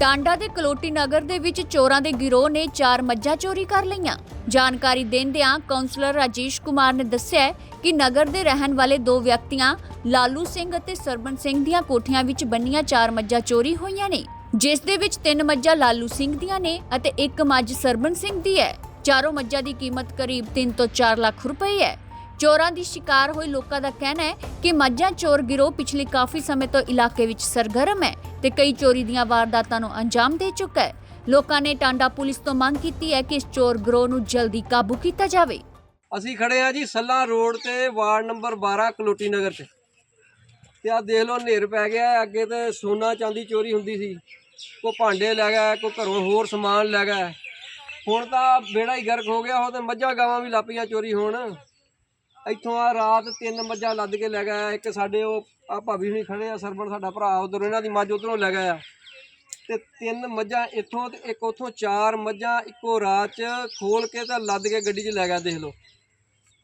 ਟਾਂਡਾ ਦੇ ਕਲੋਟੀ ਨਗਰ ਦੇ ਵਿੱਚ ਚੋਰਾਂ ਦੇ ਗਿਰੋਹ ਨੇ ਚਾਰ ਮੱਝਾਂ ਚੋਰੀ ਕਰ ਲਈਆਂ। ਜਾਣਕਾਰੀ ਦਿੰਦਿਆਂ ਕਾਉਂਸਲਰ ਰਾਜੇਸ਼ ਕੁਮਾਰ ਨੇ ਦੱਸਿਆ ਕਿ ਨਗਰ ਦੇ ਰਹਿਣ ਵਾਲੇ ਦੋ ਵਿਅਕਤੀਆਂ ਲਾਲੂ ਸਿੰਘ ਅਤੇ ਸਰਬਨ ਸਿੰਘ ਦੀਆਂ ਕੋਠੀਆਂ ਵਿੱਚ ਬੰਨੀਆਂ ਚਾਰ ਮੱਝਾਂ ਚੋਰੀ ਹੋਈਆਂ ਨੇ, ਜਿਸ ਦੇ ਵਿੱਚ ਤਿੰਨ ਮੱਝਾਂ ਲਾਲੂ ਸਿੰਘ ਦੀਆਂ ਨੇ ਅਤੇ ਇੱਕ ਮੱਝ ਸਰਬਨ ਸਿੰਘ ਦੀ ਹੈ। ਚਾਰੋਂ ਮੱਝਾਂ ਦੀ ਕੀਮਤ ਕਰੀਬ 3 ਤੋਂ 4 ਲੱਖ ਰੁਪਏ ਹੈ। ਚੋਰਾਂ ਦੀ ਸ਼ਿਕਾਰ ਹੋਏ ਲੋਕਾਂ ਦਾ ਕਹਿਣਾ ਹੈ ਕਿ ਮੱਝਾਂ ਚੋਰ ਗਿਰੋਹ ਪਿਛਲੇ ਕਾਫੀ ਸਮੇਂ ਤੋਂ ਇਲਾਕੇ ਵਿੱਚ ਸਰਗਰਮ ਹੈ। ਤੇ ਕਈ ਚੋਰੀ ਦੀਆਂ ਵਾਰਦਾਤਾਂ ਨੂੰ ਅੰਜਾਮ ਦੇ ਚੁੱਕਾ ਹੈ। ਲੋਕਾਂ ਨੇ ਟਾਂਡਾ ਪੁਲਿਸ ਤੋਂ ਮੰਗ ਕੀਤੀ ਹੈ ਕਿ ਇਸ ਚੋਰ ਗਰੋਹ ਨੂੰ ਜਲਦੀ ਕਾਬੂ ਕੀਤਾ ਜਾਵੇ। ਅਸੀਂ ਖੜੇ ਆ ਜੀ ਸੱਲਾ ਰੋਡ ਤੇ, ਵਾਰਡ ਨੰਬਰ 12 ਕਲੋਟੀ ਨਗਰ 'ਚ ਤੇ ਆ ਦੇਖ ਲਓ, ਹਨੇਰ ਪੈ ਗਿਆ ਹੈ। ਅੱਗੇ ਤੇ ਸੋਨਾ ਚਾਂਦੀ ਚੋਰੀ ਹੁੰਦੀ ਸੀ। ਕੋ ਭਾਂਡੇ ਲੈ ਗਿਆ ਕੋ ਘਰੋਂ ਹੋਰ ਸਮਾਨ ਲੈ ਗਿਆ। ਹੁਣ ਤਾਂ ਬੇੜਾ ਹੀ ਗਰਕ ਹੋ ਗਿਆ, ਉਹ ਤੇ ਮੱਝਾਂ ਗਾਵਾਂ ਵੀ ਲਾਪੀਆਂ ਚੋਰੀ ਹੋਣ। ਇੱਥੋਂ ਆ ਰਾਤ ਤਿੰਨ ਮੱਝਾਂ ਲੱਦ ਕੇ ਲੈ ਗਿਆ। ਇੱਕ ਸਾਡੇ ਉਹ, ਆ ਭਾਬੀ ਹੁਣੀ ਖੜੇ ਆ, ਸਰਬਣ ਸਾਡਾ ਭਰਾ, ਉਧਰ ਇਹਨਾਂ ਦੀ ਮੱਝ ਉਧਰੋਂ ਲੈ ਗਿਆ। ਤੇ ਤਿੰਨ ਮੱਝਾਂ ਇੱਥੋਂ ਤੇ ਇੱਕ ਉੱਥੋਂ ਚਾਰ ਮੱਝਾਂ ਇੱਕੋ ਰਾਤ 'ਚ ਖੋਲ ਕੇ ਤਾਂ ਲੱਦ ਕੇ ਗੱਡੀ 'ਚ ਲੈ ਗਿਆ, ਦੇਖ ਲਓ।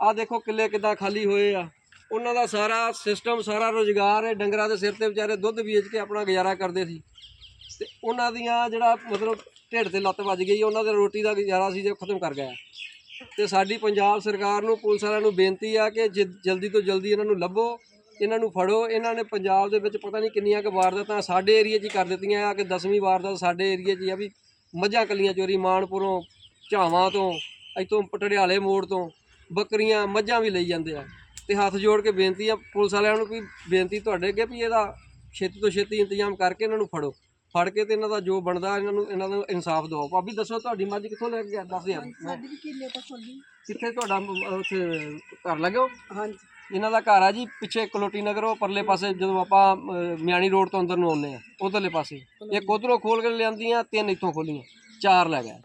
ਆ ਦੇਖੋ ਕਿੱਲੇ ਕਿਦਾਂ ਖਾਲੀ ਹੋਏ ਆ। ਉਹਨਾਂ ਦਾ ਸਾਰਾ ਸਿਸਟਮ ਸਾਰਾ ਰੋਜ਼ਗਾਰ ਹੈ ਡੰਗਰਾਂ ਦੇ ਸਿਰ ਤੇ ਵਿਚਾਰੇ ਦੁੱਧ ਵੇਚ ਕੇ ਆਪਣਾ ਗੁਜ਼ਾਰਾ ਕਰਦੇ ਸੀ। ਤੇ ਉਹਨਾਂ ਦੀਆਂ ਜਿਹੜਾ ਮਤਲਬ ਢਿੱਡ ਤੇ ਲੱਤ ਵੱਜ ਗਈ, ਉਹਨਾਂ ਦੇ ਰੋਟੀ ਦਾ ਗੁਜ਼ਾਰਾ ਸੀ, ਜੋ ਖਤਮ ਕਰ ਗਿਆ। ਤੇ ਸਾਡੀ ਪੰਜਾਬ ਸਰਕਾਰ ਨੂੰ, ਪੁਲਿਸ ਵਾਲਿਆਂ ਨੂੰ ਬੇਨਤੀ ਆ ਕਿ ਜਲਦੀ ਤੋਂ ਜਲਦੀ ਇਹਨਾਂ ਨੂੰ ਲੱਭੋ, ਇਹਨਾਂ ਨੂੰ ਫੜੋ। ਇਹਨਾਂ ਨੇ ਪੰਜਾਬ ਦੇ ਵਿੱਚ ਪਤਾ ਨਹੀਂ ਕਿੰਨੀਆਂ ਕੁ ਵਾਰਦਾਤਾਂ ਸਾਡੇ ਏਰੀਆ 'ਚ ਹੀ ਕਰ ਦਿੱਤੀਆਂ ਆ ਕਿ 10ਵੀਂ ਵਾਰਦਾਤ ਸਾਡੇ ਏਰੀਆ 'ਚ ਹੀ ਆ ਵੀ ਮੱਝਾਂ ਕਲੀਆਂ ਚੋਰੀ ਮਾਨਪੁਰੋਂ, ਝਾਵਾਂ ਤੋਂ, ਇੱਥੋਂ ਪਟੜਿਆਲੇ ਮੋੜ ਤੋਂ ਬੱਕਰੀਆਂ, ਮੱਝਾਂ ਵੀ ਲਈ ਜਾਂਦੇ ਆ। ਤੇ ਹੱਥ ਜੋੜ ਕੇ ਬੇਨਤੀ ਆ ਪੁਲਿਸ ਵਾਲਿਆਂ ਨੂੰ ਵੀ ਬੇਨਤੀ ਤੁਹਾਡੇ ਅੱਗੇ ਵੀ ਇਹਦਾ ਛੇਤੀ ਤੋਂ ਛੇਤੀ ਇੰਤਜ਼ਾਮ ਕਰਕੇ ਇਹਨਾਂ ਨੂੰ ਫੜੋ। ਫੜ ਕੇ ਤੇ ਇਹਨਾਂ ਦਾ ਜੋ ਬਣਦਾ ਇਹਨਾਂ ਨੂੰ ਇਹਨਾਂ ਨੂੰ ਇਨਸਾਫ ਦਿਵਾਓ ਭਾਬੀ ਦੱਸੋ ਤੁਹਾਡੀ ਮੱਝ ਕਿੱਥੋਂ ਲੈ ਕੇ ਗਿਆ ਦੱਸ ਯਾਰ। ਸਾਡੀ ਵੀ ਕਿੱਲੇ ਤੋਂ ਖੋਲੀ ਕਿੱਥੇ ਤੁਹਾਡਾ ਉੱਥੇ ਘਰ ਲੱਗੋ ਹਾਂਜੀ। ਇਹਨਾਂ ਦਾ ਘਰ ਆ ਜੀ ਪਿੱਛੇ ਕਲੋਟੀ ਨਗਰ ਉਹ ਪਰਲੇ ਪਾਸੇ ਜਦੋਂ ਆਪਾਂ ਮਿਆਣੀ ਰੋਡ ਤੋਂ ਅੰਦਰ ਨੂੰ ਆਉਂਦੇ ਆ ਉਧਰਲੇ ਪਾਸੇ। ਇੱਕ ਉਧਰੋਂ ਖੋਲ ਕੇ ਲਿਆਂਦੀਆਂ ਤਿੰਨ ਇੱਥੋਂ ਖੋਲੀਆਂ ਚਾਰ ਲੈ ਗਏ।